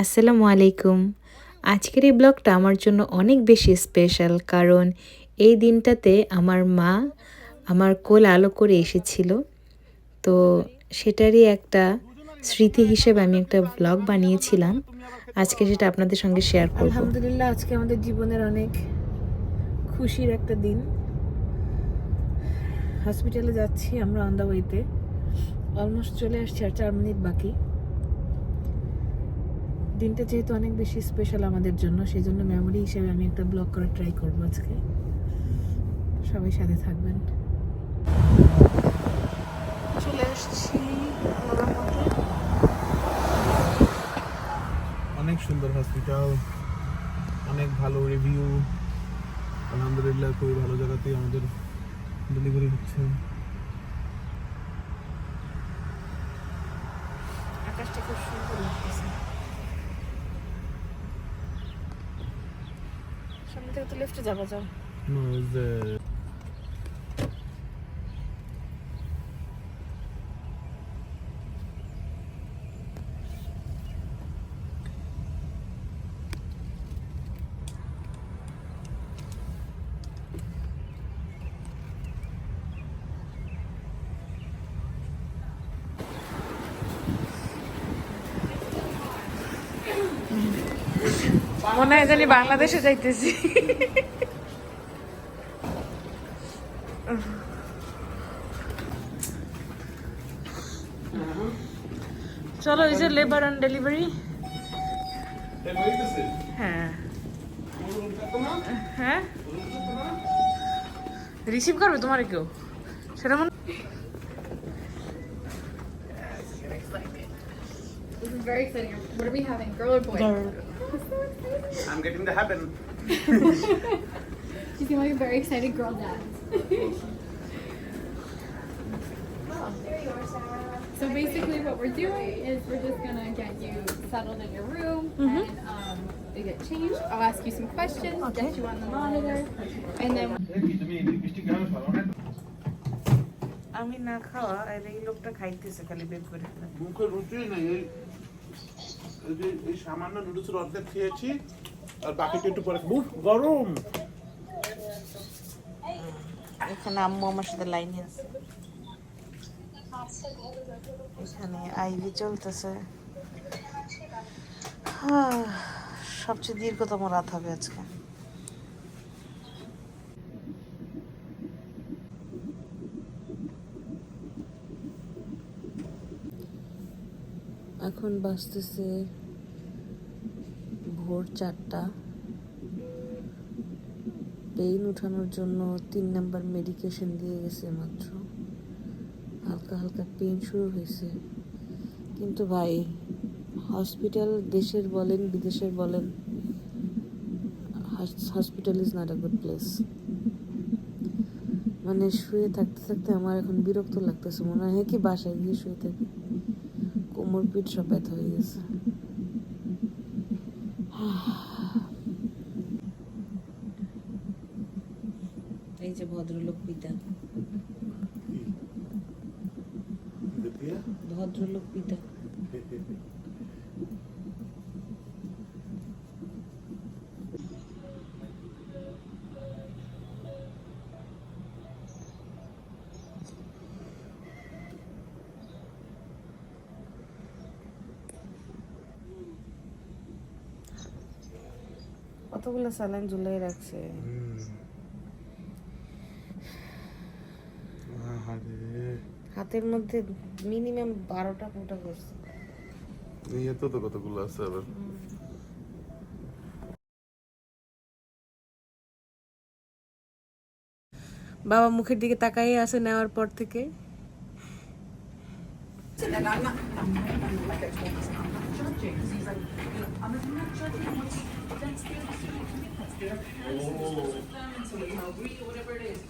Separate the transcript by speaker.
Speaker 1: আসসালামু আলাইকুম। আজকের এই ব্লগটা আমার জন্য অনেক বেশি স্পেশাল কারণ এই দিনটাতে আমার মা আমার কোল আলো করে এসেছিল। তো সেটারই একটা স্মৃতি হিসেবে আমি একটা ব্লগ বানিয়েছিলাম। আজকে সেটা আপনাদের সঙ্গে শেয়ার করব।
Speaker 2: আলহামদুলিল্লাহ, আজকে আমাদের জীবনের অনেক খুশির একটা দিন। হসপিটালে যাচ্ছি আমরা অন দ্য ওয়েতে অলমোস্ট চলে আসছি আর চার মিনিট বাকি। দিনটা যেহেতু অনেক বেশি স্পেশাল আমাদের জন্য সেই জন্য মেমোরি হিসেবে আমি একটা ব্লগ করার ট্রাই করব আজকে। সবাই সাথে থাকবেন।
Speaker 3: চলে আসছি
Speaker 4: অনেক সুন্দর হসপিটাল অনেক ভালো রিভিউ আলহামদুলিল্লাহ, খুবই ভালো জায়গাতেই আমাদের ডেলিভারি হচ্ছে।
Speaker 3: থেকে তো লেফটে যাবো যাও
Speaker 4: No, it's the মনে হয় জানি বাংলাদেশে
Speaker 3: যাইতেছি। চলো, এই যে লেবার অ্যান্ড ডেলিভারি হ্যাঁ। হ্যাঁ? রিসিভ করবে তোমার কেউ? সেটা মনে
Speaker 5: This is very exciting. What are we having? Girl or boy?
Speaker 4: I'm getting the happen.
Speaker 5: You seem like a very excited girl dad. So basically what we're doing is we're just gonna get you settled in your room and um, you get changed. I'll ask you some questions, get you on the monitor, and then
Speaker 3: আমি না খাওয়া আর এই লোকটা খাইতেছে খালি বের করে
Speaker 4: মুখে রুচি নেই এই সামান্য নুডলসের অর্ধেক খেয়েছি আর বাকিটা একটু পরে খুব। গরম!
Speaker 3: এখানে আম্মু আমার সাথে লাইনে আছে। এখানে আইভি চলতেছে। আহ, সবচেয়ে দীর্ঘতম রাত হবে আজকে। এখন বাজতেছে ভোর চারটা। পেইন উঠানোর জন্য তিন নাম্বার মেডিকেশন দিয়ে গেছে মাত্র। হালকা হালকা পেইন শুরু হয়েছে। কিন্তু ভাই, হসপিটাল দেশের বলেন, বিদেশের বলেন hospital is not a good place মানে শুয়ে থাকতে থাকতে আমার এখন বিরক্ত লাগতেছে। মনে হয় কি বাসায় গিয়ে শুয়ে থাকি। কোমর পিঠ সব ব্যথা হয়ে গেছে। এই যে ভদ্রলোক পিতা। ভদ্রলোক পিতা। কতগুলো স্যালাইন ঝুলাই রাখছে? হাতের মধ্যে মিনিমাম বারোটা ফুটা করছে।
Speaker 4: ইয়ে তো তো কতগুলো আছে আবার?
Speaker 3: বাবা মুখের দিকে তাকাই আছে নেওয়ার পর থেকে।
Speaker 6: judging because he's like, I'm not judging what's that's their that's their
Speaker 4: parents' oh. responsibility,
Speaker 6: you know, greed or whatever it is.